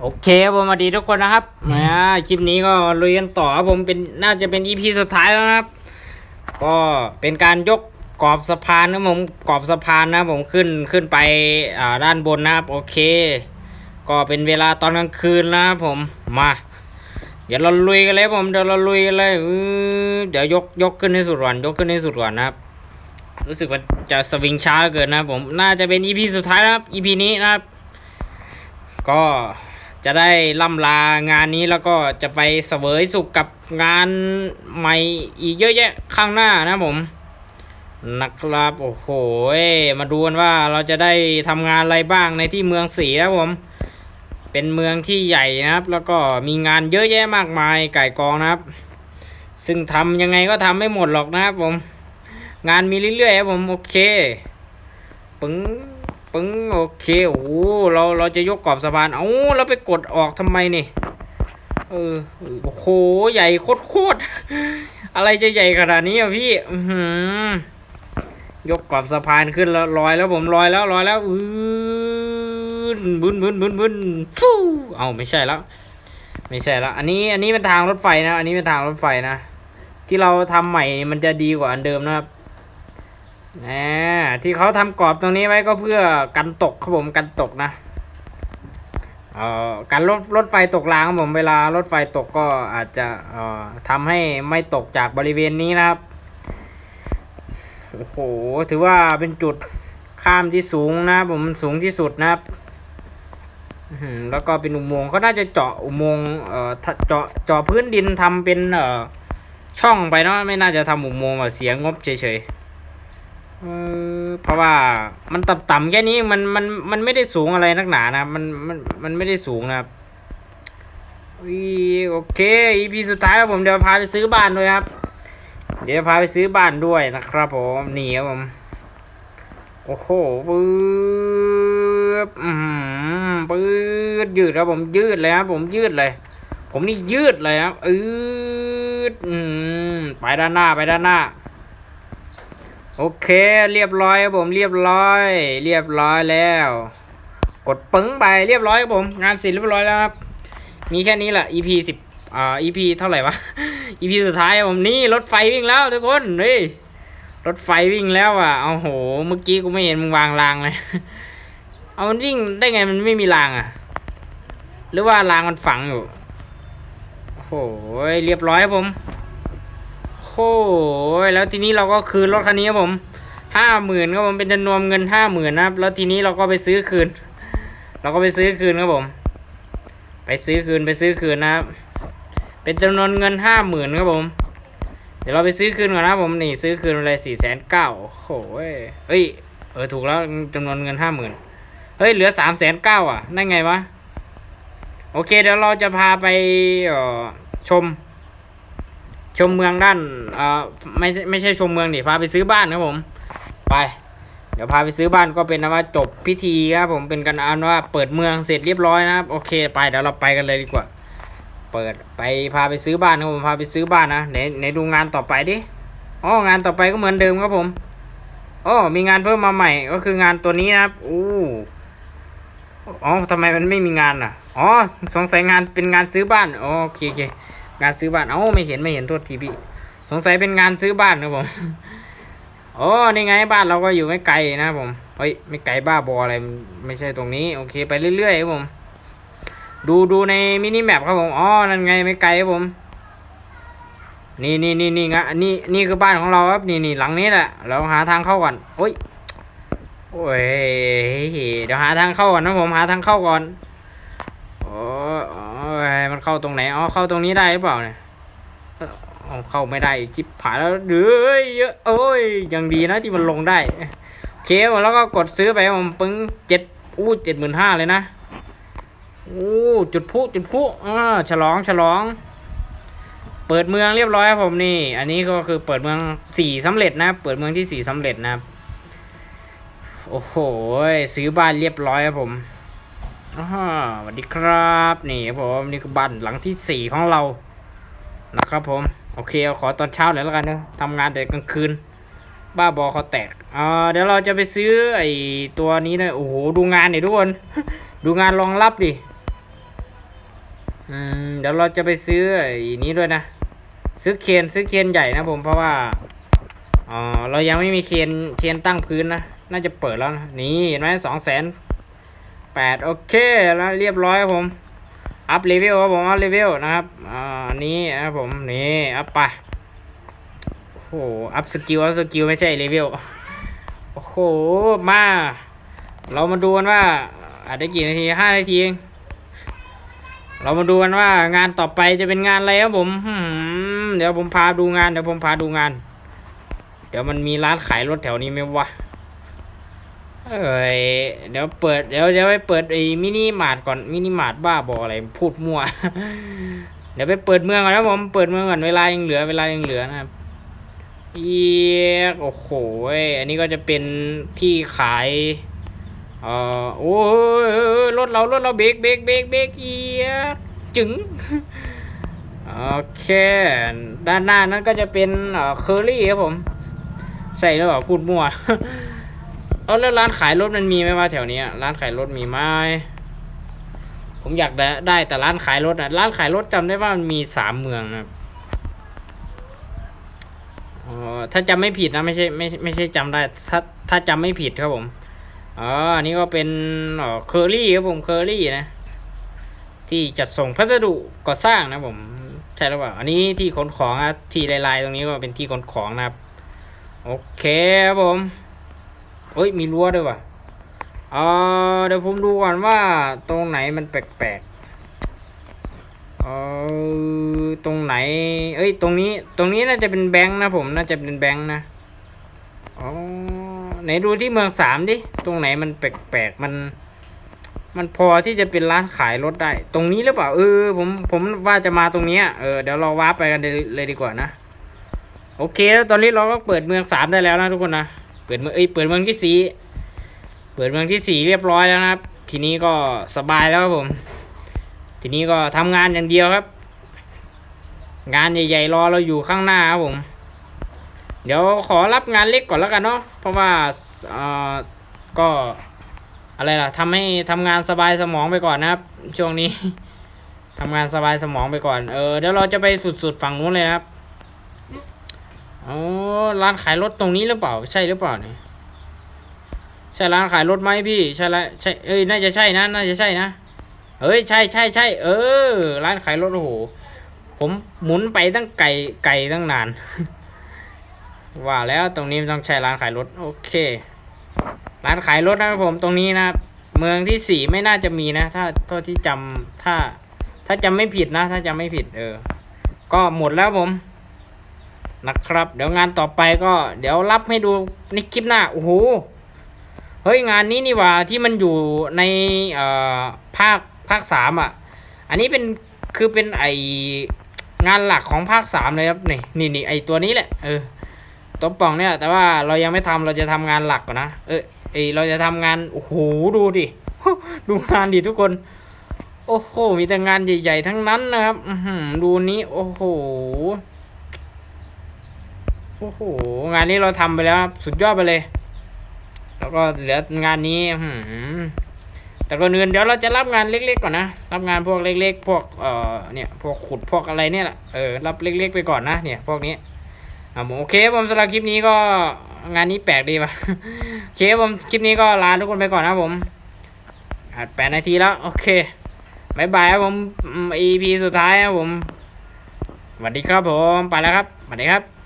โอเคครับผมสวัสดีทุกคนนะครับนะคลิปนี้ก็ลุยกันต่อครับผมเป็นน่าจะเป็นอีพีสุดท้ายแล้วนะครับ ก็เป็นการยกกรอบสะพานนะผมกรอบสะพานนะผมขึ้นขึ้นไปอ่าด้านบนนะครับ โอเค ก็เป็นเวลาตอนกลางคืนนะครับผมมา เดี๋ยวเราลุยกันเลยผมเดี๋ยวเราลุยกันเลยเดี๋ยวยกยกขึ้นให้สุดก่อนยกขึ้นให้สุดก่อนนะครับ รู้สึกว่าจะสวิงช้าเกินนะผมน่าจะเป็นอีพีสุดท้ายนะครับอีพีนี้นะครับ ก็ จะได้ล่ำลางานนี้แล้วก็จะไปเสวยสุขกับงานใหม่อีกเยอะแยะข้างหน้านะผมนะครับโอ้โหมาดูกันว่าเราจะได้ทำงานอะไรบ้างในที่เมืองศรีนะผม เป็นเมืองที่ใหญ่นะครับ แล้วก็มีงานเยอะแยะมากมายไก่กองนะครับ ซึ่งทำยังไงก็ทำไม่หมดหรอกนะครับผม งานมีเรื่อยๆครับผม โอเคปึ้ง ปึ้งโอเคโอ้โหเราเราจะยกกรอบสะพานเอ้าเราไปกดออกทำไมนี่เออโอ้โหใหญ่โคตรโคตรอะไรจะใหญ่ขนาดนี้อะพี่อืยกกรอบสะพานขึ้นแล้วลอยแล้วผมลอยแล้วลอยแล้วอือบึนบึนบึนบึนฟูเอาไม่ใช่แล้วไม่ใช่แล้วอันนี้อันนี้เป็นทางรถไฟนะ อันนี้เป็นทางรถไฟนะที่เราทำใหม่มันจะดีกว่าอันเดิมนะครับ นะที่เขาทำกรอบตรงนี้ไว้ก็เพื่อกันตกครับผมกันตกนะเอ่อการรถรถไฟตกรางครับผมเวลารถไฟตกก็อาจจะเอ่อทำให้ไม่ตกจากบริเวณนี้นะครับโอ้โหถือว่าเป็นจุดข้ามที่สูงนะผมสูงที่สุดนะครับแล้วก็เป็นอุโมงค์เขาน่าจะเจาะอุโมงค์เอ่อเจาะเจาะพื้นดินทำเป็นเอ่อช่องไปเนาะไม่น่าจะทำอุโมงค์แบบเสียงบเฉยๆ เออเพราะว่ามันต่ำๆแค่นี้มันมันมันไม่ได้สูงอะไรนักหนานะมันมันมันไม่ได้สูงนะครับอีโอเค EP สุดท้ายแล้วผมเดี๋ยวพาไปซื้อบ้านด้วยครับ เดี๋ยวพาไปซื้อบ้านด้วยนะครับผมนี่ครับผมโอ้โหฟืบอืมปื๊ดยืดครับผมยืดเลยครับผมยืดเลย ผมนี่ยืดเลยครับอืดอืมไปด้านหน้าไปด้านหน้า โอเค เรียบร้อยครับผมเรียบร้อย เรียบร้อยแล้ว กดปึ้งไปเรียบร้อยครับผม งานเสร็จเรียบร้อยแล้วครับมีแค่นี้แหละ EP สิบอ่า EP เท่าไหร่วะ EP สุดท้ายครับผมนี่รถไฟวิ่งแล้วทุกคนเฮ้ยรถไฟวิ่งแล้วอะเอาโห เมื่อกี้กูไม่เห็นมึงวางรางเลย เอามันวิ่งได้ไงมันไม่มีรางอะ หรือว่ารางมันฝังอยู่โอ้โหเรียบร้อยครับผม โอ้ยแล้วทีนี้เราก็คืนรถคันนี้ครับผมห้าหมื่นครับผมเป็นจำนวนเงินห้าหมื่นนะครับ แล้วทีนี้เราก็ไปซื้อคืน เราก็ไปซื้อคืนครับผม ไปซื้อคืนไปซื้อคืนนะครับ เป็นจำนวนเงินห้าหมื่นครับผม เดี๋ยวเราไปซื้อคืนก่อนนะครับผมนี่ซื้อคืนอะไรสี่แสนเก้าโอ้โหเฮ้ยเออถูกแล้วจำนวนเงินห้าหมื่นเฮ้ยเหลือสามแสนเก้าอะนั่นไงวะโอเคเดี๋ยวเราจะพาไปออชม ชมเมืองด้านเอ่อไม่ไม่ใช่ชมเมืองดิพาไปซื้อบ้านครับผม ไป เดี๋ยวพาไปซื้อบ้านก็เป็นนะว่าจบพิธีครับผมเป็นกันอันว่าเปิดเมืองเสร็จเรียบร้อยนะครับโอเคไปเดี๋ยวเราไปกันเลยดีกว่า เปิดไปพาไปซื้อบ้านครับผมพาไปซื้อบ้านนะไหนไหนดูงานต่อไปดิอ๋องานต่อไปก็เหมือนเดิมครับผมอ๋อมีงานเพิ่มมาใหม่ก็คืองานตัวนี้นะครับอู้อ๋อทำไมมันไม่มีงานอะ อ๋อ สงสัยงานเป็นงานซื้อบ้าน โอเคโอเค งานซื้อบ้าน เอ้าไม่เห็นไม่เห็นโทษทีพี่ สงสัยเป็นงานซื้อบ้านนะผมโอ้นี่ไงบ้านเราก็อยู่ไม่ไกลนะผม เฮ้ยไม่ไกลบ้าบออะไรไม่ใช่ตรงนี้ โอเค ไปเรื่อยๆครับผม ดูดูในมินิแมปครับผม อ๋อ นั่นไงไม่ไกลครับผม นี่นี่นี่นี่งะนี่นี่คือบ้านของเราครับ นี่นี่หลังนี้แหละ เราหาทางเข้าก่อนโอ้ย โอ้ย เดี๋ยวหาทางเข้าก่อนนะผม หาทางเข้าก่อน มันเข้าตรงไหน อ๋อ เข้าตรงนี้ได้หรือเปล่าเนี่ยเข้าไม่ได้จิบผาแล้วเด้อเยอะโอ้ยยังดีนะที่มันลงได้โอเคแล้วก็กดซื้อไปผมปึ้งเจ็ดอู้เจ็ดหมื่นห้าเลยนะอู้จุดพุจุดพุอ่าฉลองฉลอง เปิดเมืองเรียบร้อยครับผมนี่ อันนี้ก็คือเปิดเมืองสี่สำเร็จนะ เปิดเมืองที่สี่สำเร็จนะโอ้โหซื้อบ้านเรียบร้อยครับผม อ่าสวัสดีครับ นี่ผมนี่คือบ้านหลังที่สี่ของเรา นะครับผม โอเคเอขอตอนเช้าเลยแล้วกันเนอะทำงานแต่กลางคืน บ้าบอเขาแตกอ่าเดี๋ยวเราจะไปซื้อไอ้ตัวนี้เลยโอ้โห ดูงานหน่อยทุกคน ดูงานรองรับดิ อืม เดี๋ยวเราจะไปซื้อไอ้นี้ด้วยนะ ซื้อเคนซื้อเคนใหญ่นะผม เพราะว่าอ๋อเรายังไม่มีเคนเคนตั้งพื้นนะ น่าจะเปิดแล้วนะ นี่เห็นไหมสองแสน แปดโอเคแล้วเรียบร้อยครับผม อัพเลเวลครับผมอัพเลเวลนะครับอ่าอันนี้นะครับผมนี่อัพไปโอ้โหอัพสกิลอัพสกิลไม่ใช่เลเวลโอ้โหมา เรามาดูกันว่าอาจจะกี่นาทีห้านาทีเองเรามาดูกันว่างานต่อไปจะเป็นงานอะไรครับผมหืมเดี๋ยวผมพาดูงานเดี๋ยวผมพาดูงาน เดี๋ยวมันมีร้านขายรถแถวนี้ไหมวะ เอ้ยเดี๋ยวเปิดเดี๋ยวเดี๋ยวไปเปิดไอ้มินิมาร์ทก่อนมินิมาร์ทบ้าบออะไรพูดมั่ว เดี๋ยวไปเปิดเมืองก่อนนะผมเปิดเมืองก่อนเวลายังเหลือเวลายังเหลือนะครับเอียกโอ้โหอันนี้ก็จะเป็นที่ขายเอ่อโอ้ยรถเรารถเราเบรกเบรกเบรกเบรกเอียกจึงโอเค ด้านหน้านั้นก็จะเป็นเอ่อเคอรี่ครับผม ใส่หรือเปล่าพูดมั่ว เอาแล้วร้านขายรถมันมีไหมว่าแถวนี้ร้านขายรถมีไหมผมอยากได้ได้แต่ร้านขายรถนะร้านขายรถจำได้ว่ามันมีสามเมืองนะครับอ๋อถ้าจำไม่ผิดนะไม่ใช่ไม่ไม่ใช่จำได้ ถ้าถ้าจำไม่ผิดครับผมอ๋ออันนี้ก็เป็นเคอรี่ครับผมเคอรี่นะ ที่จัดส่งพัสดุก่อสร้างนะผมใช่หรือเปล่าอันนี้ที่ขนของนะที่ลายๆตรงนี้ก็เป็นที่ขนของนะครับ โอเคครับผม เอ้ย มีรั้วด้วยว่ะเออเดี๋ยวผมดูก่อนว่าตรงไหนมันแปลกๆเออตรงไหน เอ้ย ตรงนี้ ตรงนี้น่าจะเป็นแบงค์นะผม น่าจะเป็นแบงค์นะ อ๋อ ไหนดูที่เมืองสามดิ ตรงไหนมันแปลกๆ มัน มันพอที่จะเป็นร้านขายรถได้ ตรงนี้หรือเปล่า เออ ผม ผมว่าจะมาตรงนี้เออ เดี๋ยวเราว้าร์ปไปกันเลยดีกว่านะ โอเค แล้วตอนนี้เราก็เปิดเมืองสามได้แล้วนะทุกคนนะ เปิดเมืองเอ้ยเปิดเมืองที่สี่เปิดเมืองที่สี่เรียบร้อยแล้วนะครับ ทีนี้ก็สบายแล้วครับผม ทีนี้ก็ทำงานอย่างเดียวครับ งานใหญ่ๆรอเราอยู่ข้างหน้าครับผม เดี๋ยวขอรับงานเล็กก่อนแล้วกันเนาะเพราะว่าเอ่อก็อะไรล่ะทำให้ทำงานสบายสมองไปก่อนนะครับ ช่วงนี้ทำงานสบายสมองไปก่อนเออเดี๋ยวเราจะไปสุดๆฝั่งนู้นเลยครับ อ๋อร้านขายรถตรงนี้หรือเปล่า ใช่หรือเปล่าเนี่ยใช่ร้านขายรถไหมพี่ใช่ละใช่เอ้ยน่าจะใช่นะน่าจะใช่นะเอ้ยใช่ใช่ใช่เออ ร้านขายรถโอ้โหผมหมุนไปตั้งไกลไกลตั้งนาน ว่าแล้วตรงนี้ต้องใช้ร้านขายรถโอเค ร้านขายรถนะครับผมตรงนี้นะเมืองที่สี่ไม่น่าจะมีนะ ถ้าเท่าที่จำถ้า ถ้าจำไม่ผิดนะ ถ้าจำไม่ผิด เออ ก็หมดแล้วผม นะครับ เดี๋ยวงานต่อไปก็เดี๋ยวรับให้ดูในคลิปหน้า โอ้โห เฮ้ยงานนี้นี่ว่าที่มันอยู่ในเอ่อภาคภาคสามอะ อันนี้เป็นคือเป็นไองานหลักของภาคสามเลยครับนี่นี่นี่ไอตัวนี้แหละเออตัวป่องเนี่ย แต่ว่าเรายังไม่ทำเราจะทำงานหลักก่อนนะเออเอเราจะทำงานโอ้โหดูดิดูงานดิทุกคน โอ้โหมีแต่งานใหญ่ ๆ ทั้งนั้นนะครับดูนี้โอ้โห โอ้โห งานนี้เราทำไปแล้วสุดยอดไปเลย แล้วก็เหลืองานนี้อื้อหือแต่ก่อนอื่นเดี๋ยวเราจะรับงานเล็กๆก่อนนะ รับงานพวกเล็ก ๆ พวกเอ่อเนี่ยพวกขุดพวกอะไรเนี่ยแหละเออรับเล็ก ๆ ไปก่อนนะเนี่ยพวกนี้อ่าผมโอเคผมสำหรับคลิปนี้ก็งานนี้แปลกดีป่ะโอเคผมคลิปนี้ก็ลาทุกคนไปก่อนนะผมอัดแปดนาทีแล้วโอเคบายบายครับผม EP สุดท้ายครับผมสวัสดีครับผมไปแล้วครับสวัสดีครับ